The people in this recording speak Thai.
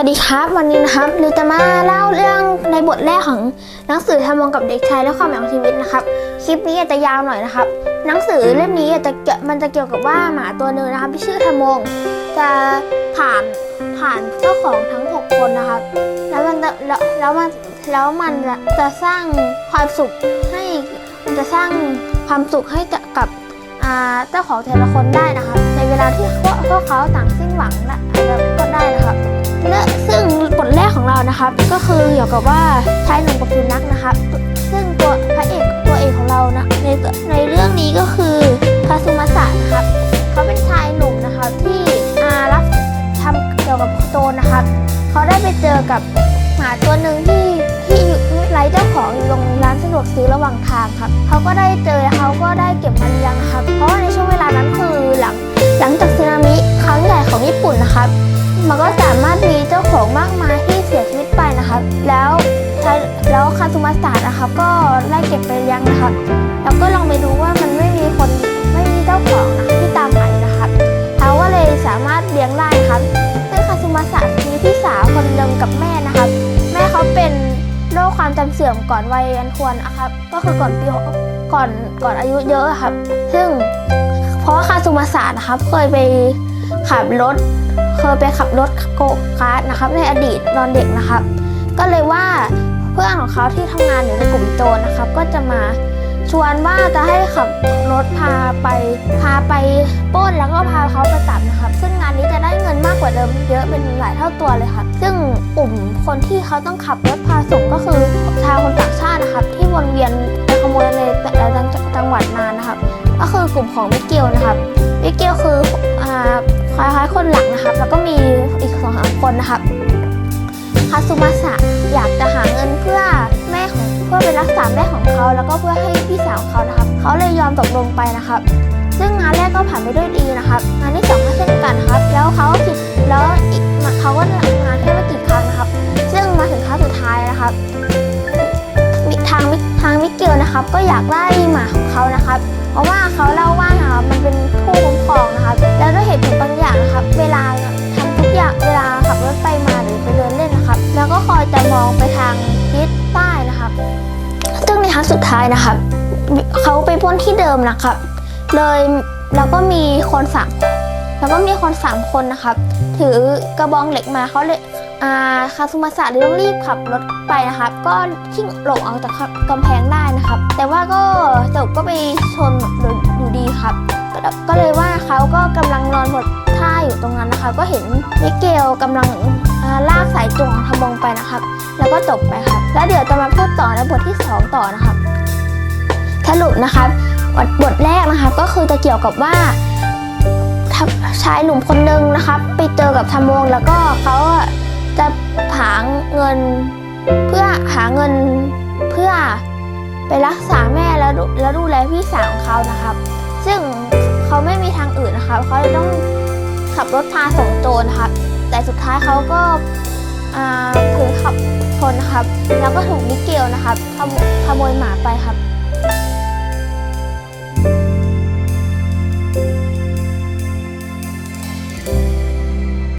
วัสดีครับ วันนี้นะครับเราจะมาเล่าเรื่องในบทแรกของหนังสือทำมองกับเด็กชายและความหมายของชีวิตนะครับ คลิปนี้อาจจะยาวหน่อยนะครับ หนังสือเล่มนี้อาจจะเกี่ยวมันจะเกี่ยวกับว่าหมาตัวหนึ่งนะครับที่ชื่อทมงจะผ่านผ่านเจ้าของทั้ง 6 คนนะครับ แล้วมันจะแล้วแล้วมันแล้วมันจะสร้างความสุขให้มันจะสร้างความสุขให้กับเจ้าของแต่ละคนได้นะครับ ในเวลาที่พวกเขาต่างสิ้นหวังนะ นะครับ ก็คือเกี่ยวกับว่าชายหนุ่มกับสุนัขนะครับ ซึ่งตัวพระเอกตัวเอกของเรานะในในเรื่องนี้ก็คือคาซุมาสะนะครับ เขาเป็นชายหนุ่มนะครับที่อารับทำเกี่ยวกับโจรนะครับ เขาได้ไปเจอกับหมาตัวหนึ่งที่ที่อยู่ไร้เจ้าของอยู่ตรงร้านสะดวกซื้อระหว่างทางครับ เขาก็ได้เจอเขาก็ได้เก็บมันเลี้ยงครับ เพราะว่าในช่วงเวลานั้นคือหลังหลังจากสึนามิครั้งใหญ่ของญี่ปุ่นนะครับ มันก็สา จำเสื่อมก่อนวัยอันควรนะครับ ก็คือก่อนปีก่อนก่อนอายุเยอะครับ ซึ่งเพราะว่าคาสุมาสานะครับ เคยไปขับรถ เคยไปขับรถโกคาร์ทนะครับ ในอดีตตอนเด็กนะครับ ก็เลยว่าเพื่อนของเขาที่ทำงานอยู่ในกลุ่มโจรนะครับ ก็จะมา ชวนว่าจะให้ขับรถพาไปพาไปป้นแล้วก็พาเขาไปจับนะครับ ซึ่งงานนี้จะได้เงินมากกว่าเดิมเยอะเป็นหลายเท่าตัวเลยครับ ซึ่งกลุ่มคนที่เขาต้องขับรถพาส่งก็คือชาวคนต่างชาตินะครับ ที่วนเวียนไปขโมยในแต่ละจังหวัดนานนะครับ ก็คือกลุ่มของมิเกลนะครับมิเกลคืออ่าคล้ายๆคนหลักนะครับ แล้วก็มีอีกสองสามคนนะครับคาซุมาสะอยากจะหาเงินเพื่อ เพื่อไปรักษาแม่ของเขา แล้วก็เพื่อให้พี่สาวเขานะครับ เขาเลยยอมตกลงไปนะครับ ซึ่งงานแรกก็ผ่านไปด้วยดีนะครับ งานที่สองก็เช่นกันครับ แล้วเขาก็คิดแล้วอีกเขาก็ทำงานแค่ไม่กี่ครั้งนะครับ ซึ่งมาถึงครั้งสุดท้ายนะครับมิทางมิทางมิเกลนะครับ ก็อยากได้หมาของเขานะครับ เพราะว่าเขาเล่าว่านะครับมันเป็นผู้คุ้มครองนะครับ แล้ว ครั้งสุดท้ายนะครับเขาไปปล้นที่เดิมนะครับ เลยแล้วก็มีคนสามแล้วก็มีคนสามคนนะครับ ถือกระบองเหล็กมาเขาเลยอาคาซุมาสะเลยต้องรีบขับรถไปนะครับ ก็ชิ่งหลบออกจากกำแพงได้นะครับ แต่ว่าก็จบก็ไปชนอยู่ดีครับ ก็เลยว่าเขาก็กำลังนอนบด อยู่ตรงนั้นนะคะ ก็เห็นมิเกลกำลังลากสายจูงของทมงไปนะครับ แล้วก็จบไปครับ แล้วเดี๋ยวจะมาพูดต่อในบทที่ 2 ต่อนะครับสรุปนะครับบทบทแรกนะครับก็คือจะเกี่ยวกับว่าชายหนุ่มคนหนึ่งนะครับไปเจอกับทำมงแล้วก็เขาจะหาเงินเพื่อหาเงินเพื่อไปรักษาแม่แล้วดูแล้วดูแลพี่สาวของเขานะครับ ซึ่งเขาไม่มีทางอื่นนะครับเขาเลยต้อง ขับรถพาส่งโจรนครับ แต่สุดท้ายเขาก็อ่าถือขับชนนะครับ แล้วก็ถูกมิเกลนะครับขโมยหมาไปครับ